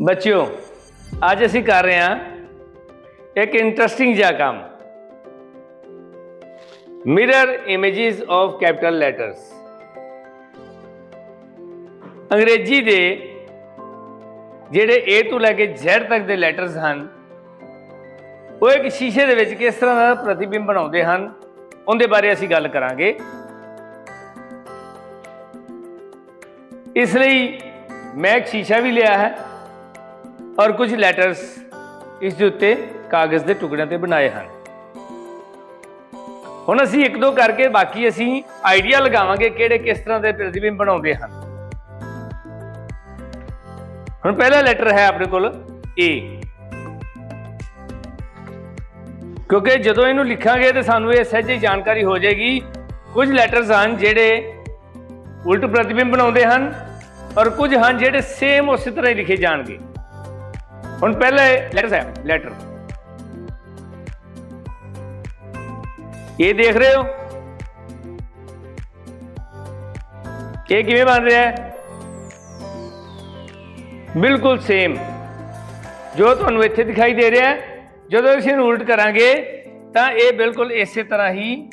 ਬੱਚਿਓ, ਅੱਜ ਅਸੀਂ ਕਰ ਰਹੇ ਹਾਂ ਇੱਕ ਇੰਟਰਸਟਿੰਗ ਜਿਹਾ ਕੰਮ। Mirror images of capital letters ਅੰਗਰੇਜ਼ੀ ਦੇ ਜਿਹੜੇ A ਤੋਂ ਲੈ ਕੇ Z ਤੱਕ ਦੇ ਲੈਟਰਸ ਹਨ, ਉਹ ਇੱਕ ਸ਼ੀਸ਼ੇ ਦੇ ਵਿੱਚ ਕਿਸ ਤਰ੍ਹਾਂ ਦਾ ਪ੍ਰਤੀਬਿੰਬ ਬਣਾਉਂਦੇ ਹਨ, ਉਹਦੇ ਬਾਰੇ ਅਸੀਂ ਗੱਲ ਕਰਾਂਗੇ। ਇਸ ਲਈ ਮੈਂ ਇੱਕ ਸ਼ੀਸ਼ਾ ਵੀ ਲਿਆ ਹੈ। ਔਰ ਕੁਝ ਲੈਟਰਸ ਇਸ ਦੇ ਉੱਤੇ ਕਾਗਜ਼ ਦੇ ਟੁਕੜਿਆਂ ਤੇ ਬਣਾਏ ਹਨ। ਹੁਣ ਅਸੀਂ ਇੱਕ ਦੋ ਕਰਕੇ ਬਾਕੀ ਅਸੀਂ ਆਈਡੀਆ ਲਗਾਵਾਂਗੇ ਕਿਹੜੇ ਕਿਸ ਤਰ੍ਹਾਂ ਦੇ ਪ੍ਰਤੀਬਿੰਬ ਬਣਾਉਂਦੇ ਹਨ। ਹੁਣ ਪਹਿਲਾ ਲੈਟਰ ਹੈ ਆਪਣੇ ਕੋਲ ਏ ਕਿਉਂਕਿ ਜਦੋਂ ਇਹਨੂੰ ਲਿਖਾਂਗੇ ਤੇ ਸਾਨੂੰ ਇਹ ਸਹਿਜੇ ਜਾਣਕਾਰੀ ਹੋ ਜਾਏਗੀ, ਕੁਝ ਲੈਟਰਸ ਹਨ ਜਿਹੜੇ ਉਲਟ ਪ੍ਰਤੀਬਿੰਬ ਬਣਾਉਂਦੇ ਹਨ ਔਰ ਕੁਝ ਹਨ ਜਿਹੜੇ ਸੇਮ ਉਸੇ ਤਰ੍ਹਾਂ ਹੀ ਲਿਖੇ ਜਾਣਗੇ। ਹੁਣ ਪਹਿਲਾ ਲੈਟਰ ਹੈ ਲੈਟਰ ਇਹ ਦੇਖ ਰਹੇ ਹੋ? ਇਹ ਕਿਵੇਂ ਬਣ ਰਿਹਾ ਹੈ? ਬਿਲਕੁਲ ਸੇਮ ਜੋ ਤੁਹਾਨੂੰ ਇੱਥੇ ਦਿਖਾਈ ਦੇ ਰਿਹਾ ਹੈ, ਜਦੋਂ ਅਸੀਂ ਇਹਨੂੰ ਉਲਟ ਕਰਾਂਗੇ, ਤਾਂ ਇਹ ਬਿਲਕੁਲ ਇਸੇ ਤਰ੍ਹਾਂ ਹੀ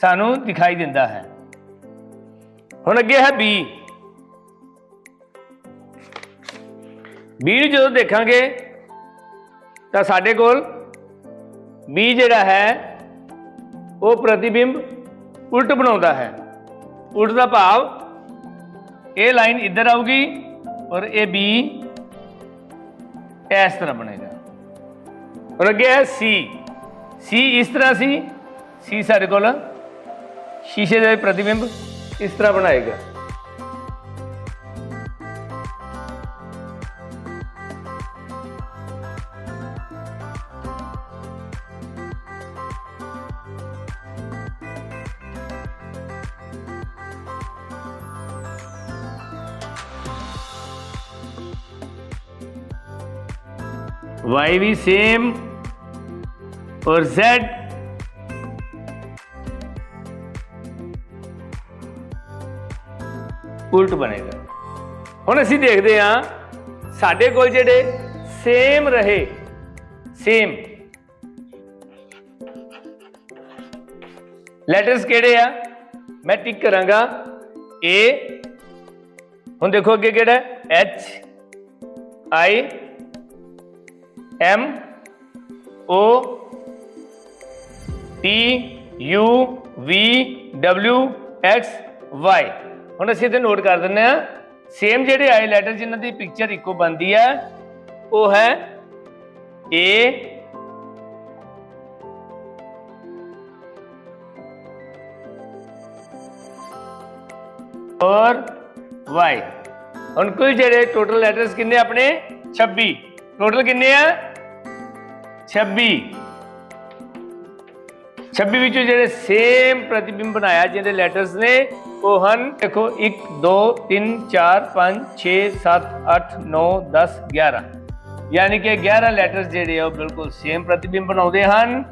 ਸਾਨੂੰ ਦਿਖਾਈ ਦਿੰਦਾ ਹੈ। ਹੁਣ ਅੱਗੇ ਹੈ ਬੀ ਬੀ ਨੂੰ ਜਦੋਂ ਦੇਖਾਂਗੇ ਤਾਂ ਸਾਡੇ ਕੋਲ ਬੀ ਜਿਹੜਾ ਹੈ, ਉਹ ਪ੍ਰਤੀਬਿੰਬ ਉਲਟ ਬਣਾਉਂਦਾ ਹੈ। ਉਲਟ ਦਾ ਭਾਵ ਇਹ ਲਾਈਨ ਇੱਧਰ ਆਊਗੀ ਔਰ ਇਹ ਬੀ ਇਸ ਤਰ੍ਹਾਂ ਬਣੇਗਾ। ਔਰ ਅੱਗੇ ਹੈ ਸੀ ਸੀ ਇਸ ਤਰ੍ਹਾਂ ਸੀ। ਸੀ ਸਾਡੇ ਕੋਲ ਸ਼ੀਸ਼ੇ ਦਾ ਪ੍ਰਤੀਬਿੰਬ ਇਸ ਤਰ੍ਹਾਂ ਬਣਾਏਗਾ। y भी सेम और z ਉਲਟ ਬਣੇਗਾ ਹੁਣ ਅਸੀਂ ਦੇਖਦੇ ਹਾਂ ਸਾਡੇ ਕੋਲ ਜਿਹੜੇ ਸੇਮ ਰਹੇ ਸੇਮ ਲੈਟਰਸ ਕਿਹੜੇ ਆ ਮੈਂ ਟਿਕ ਕਰਾਂਗਾ A ਹੁਣ ਦੇਖੋ ਅੱਗੇ ਕਿਹੜਾ ਹੈ H I M O P U V W X Y ਹੁਣ ਅਸੀਂ ਇਹਦੇ ਨੋਟ ਕਰ ਦਿੰਦੇ ਆ ਸੇਮ ਜਿਹੜੇ ਆਏ ਲੈਟਰ ਜਿਨ੍ਹਾਂ ਦੀ ਪਿਕਚਰ ਇੱਕੋ ਬਣਦੀ ਹੈ, ਉਹ ਹੈ A ਔਰ Y ਹੁਣ ਕੁੱਲ ਜਿਹੜੇ ਟੋਟਲ ਲੈਟਰਸ ਕਿੰਨੇ ਆਪਣੇ? 26 ਟੋਟਲ ਕਿੰਨੇ ਆ? 26 26 ਵਿੱਚੋਂ ਜਿਹੜੇ ਸੇਮ ਪ੍ਰਤੀਬਿੰਬ ਬਣਾਇਆ, ਜਿਹਦੇ ਲੈਟਰਸ ਨੇ, ਉਹ ਹਨ, ਦੇਖੋ 1 2 3 4 5 6 7 8 9 10 11 ਯਾਨੀ ਕਿ 11 ਲੈਟਰਸ ਜਿਹੜੇ ਆ, ਉਹ ਬਿਲਕੁਲ ਸੇਮ ਪ੍ਰਤੀਬਿੰਬ ਬਣਾਉਂਦੇ ਹਨ।